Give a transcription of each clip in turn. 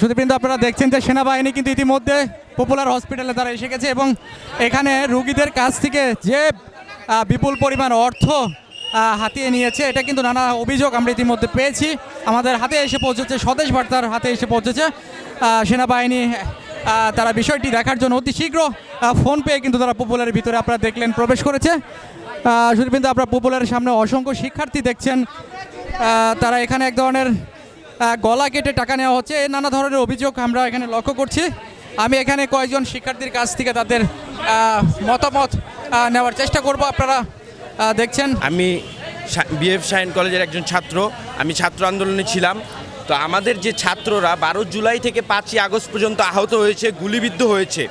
সুদীপবৃন্দ, আপনারা দেখছেন যে সেনাবাহিনী কিন্তু ইতিমধ্যে পপুলার হসপিটালে তারা এসে গেছে এবং এখানে রুগীদের কাছ থেকে যে বিপুল পরিমাণ অর্থ হাতিয়ে নিয়েছে, এটা কিন্তু নানা অভিযোগ আমরা ইতিমধ্যে পেয়েছি। আমাদের হাতে এসে পৌঁছেছে, স্বদেশ বার্তার হাতে এসে পৌঁছেছে। সেনাবাহিনী তারা বিষয়টি দেখার জন্য অতি শীঘ্র ফোন পেয়ে কিন্তু তারা পপুলারের ভিতরে আপনারা দেখলেন, প্রবেশ করেছে। সুদীপবৃন্দ, আপনারা পপুলারের সামনে অসংখ্য শিক্ষার্থী দেখছেন। তারা এখানে এক ধরনের গলা কেটে টাকা নেওয়া হচ্ছে। নানা ধরনের অভিযোগ আমরা এখানে লক্ষ্য করছি। আমি এখানে কয়েকজন শিক্ষার্থীর কাছ থেকে তাদের মতামত নেওয়ার চেষ্টা করব। আপনারা দেখছেন। আমি বিএফ সায়েন্স কলেজের একজন ছাত্র। আমি ছাত্র আন্দোলনে ছিলাম। তো আমাদের যে ছাত্ররা বারো জুলাই থেকে পাঁচই আগস্ট পর্যন্ত আহত হয়েছে, গুলিবিদ্ধ হয়েছে।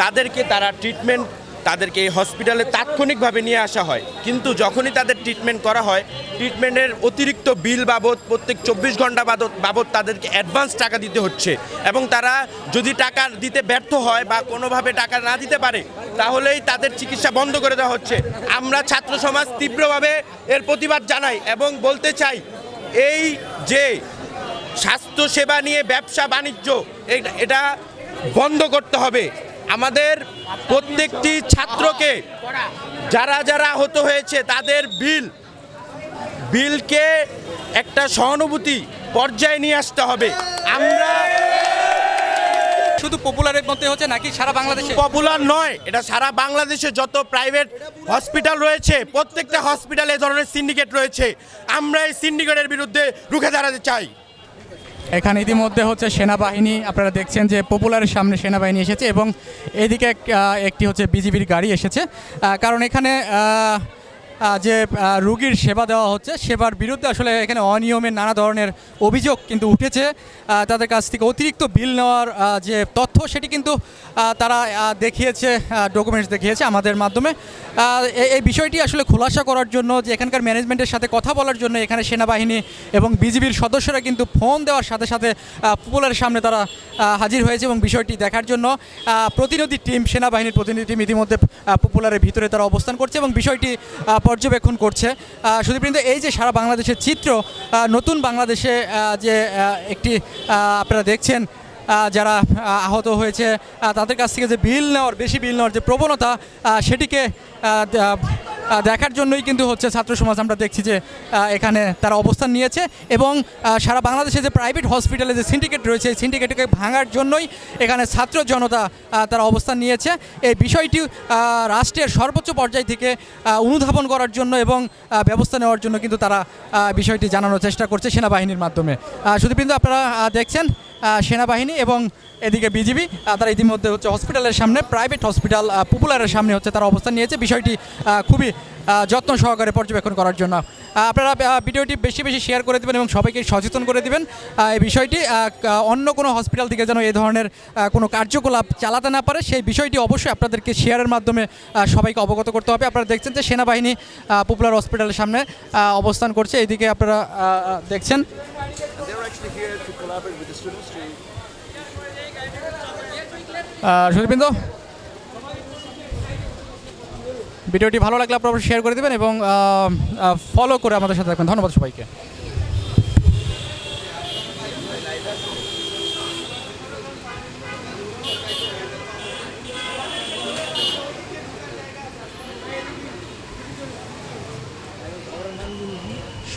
তাদেরকে তারা ট্রিটমেন্ট তাদেরকে এই হসপিটালে তাৎক্ষণিকভাবে নিয়ে আসা হয়। কিন্তু যখনই তাদের ট্রিটমেন্ট করা হয় ট্রিটমেন্টের অতিরিক্ত বিল বাবদ, প্রত্যেক চব্বিশ ঘণ্টা বাবদ বাবদ তাদেরকে অ্যাডভান্স টাকা দিতে হচ্ছে। এবং তারা যদি টাকা দিতে ব্যর্থ হয় বা কোনোভাবে টাকা না দিতে পারে, তাহলেই তাদের চিকিৎসা বন্ধ করে দেওয়া হচ্ছে। আমরা ছাত্র সমাজ তীব্রভাবে এর প্রতিবাদ জানাই এবং বলতে চাই, এই যে স্বাস্থ্য সেবা নিয়ে ব্যবসা বাণিজ্য এটা বন্ধ করতে হবে। আমাদের প্রত্যেকটি ছাত্রকে যারা যারা আহত হয়েছে তাদের বিল বিলকে একটা সহানুভূতি পর্যায়ে নিয়ে আসতে হবে। আমরা শুধু পপুলারের মধ্যে হচ্ছে নাকি সারা বাংলাদেশে? পপুলার নয় এটা সারা বাংলাদেশে যত প্রাইভেট হসপিটাল রয়েছে প্রত্যেকটা হসপিটালে এ ধরনের সিন্ডিকেট রয়েছে। আমরা এই সিন্ডিকেটের বিরুদ্ধে রুখে দাঁড়াতে চাই। এখানে ইতিমধ্যে হচ্ছে সেনাবাহিনী, আপনারা দেখছেন যে পপুলারের সামনে সেনাবাহিনী এসেছে এবং এদিকে একটি হচ্ছে বিজিবির গাড়ি এসেছে। কারণ এখানে যে রুগীর সেবা দেওয়া হচ্ছে, সেবার বিরুদ্ধে আসলে এখানে অনিয়মের নানা ধরনের অভিযোগ কিন্তু উঠেছে। তাদের কাছ থেকে অতিরিক্ত বিল নেওয়ার যে তথ্য সেটি কিন্তু তারা দেখিয়েছে ডকুমেন্টস দেখিয়েছে আমাদের মাধ্যমে। এই- বিষয়টি আসলে খোলাসা করার জন্য যে এখানকার ম্যানেজমেন্টের সাথে কথা বলার জন্য এখানে সেনাবাহিনী এবং বিজিবির সদস্যরা কিন্তু ফোন দেওয়ার সাথে সাথে পপুলারের সামনে তারা হাজির হয়েছে এবং বিষয়টি দেখার জন্য প্রতিনিধি টিম সেনাবাহিনীর প্রতিনিধি টিম ইতিমধ্যে পপুলারের ভিতরে তারা অবস্থান করছে এবং বিষয়টি পর্যবেক্ষণ করছে। সুদীপৃন্দ এই যে সারা বাংলাদেশের চিত্র নতুন বাংলাদেশে যে একটি আপনারা দেখছেন যারা আহত হয়েছে তাদের কাছ থেকে যে বিল নেওয়ার, বেশি বিল নেওয়ার যে প্রবণতা সেটিকে দেখার জন্যই কিন্তু হচ্ছে ছাত্র সমাজ আমরা দেখছি যে এখানে তারা অবস্থান নিয়েছে এবং সারা বাংলাদেশে যে প্রাইভেট হসপিটালে যে সিন্ডিকেট রয়েছে, এই সিন্ডিকেটকে ভাঙার জন্যই এখানে ছাত্র জনতা তারা অবস্থান নিয়েছে। এই বিষয়টি রাষ্ট্রের সর্বোচ্চ পর্যায় থেকে অনুধাবন করার জন্য এবং ব্যবস্থা নেওয়ার জন্য কিন্তু তারা বিষয়টি জানানোর চেষ্টা করছে সেনাবাহিনীর মাধ্যমে। শুধু কিন্তু আপনারা দেখছেন? সেনাবাহিনী এবং এদিকে বিজিবি তারা ইতিমধ্যে হচ্ছে হসপিটালের সামনে, প্রাইভেট হসপিটাল পপুলারের সামনে হচ্ছে তারা অবস্থান নিয়েছে। বিষয়টি খুবই যত্ন সহকারে পর্যবেক্ষণ করার জন্য। আপনারা ভিডিওটি বেশি বেশি শেয়ার করে দেবেন এবং সবাইকে সচেতন করে দেবেন। এই বিষয়টি অন্য কোনো হসপিটাল থেকে যেন এই ধরনের কোনো কার্যকলাপ চালাতে না পারে, সেই বিষয়টি অবশ্যই আপনাদেরকে শেয়ারের মাধ্যমে সবাইকে অবগত করতে হবে। আপনারা দেখছেন যে সেনাবাহিনী পপুলার হসপিটালের সামনে অবস্থান করছে। এইদিকে আপনারা দেখছেন collaborate with the students to সুদীপিন্দ ভিডিওটি ভালো লাগলে আপনারা শেয়ার করে দেবেন এবং ফলো করে আমাদের সাথে থাকবেন। ধন্যবাদ সবাইকে।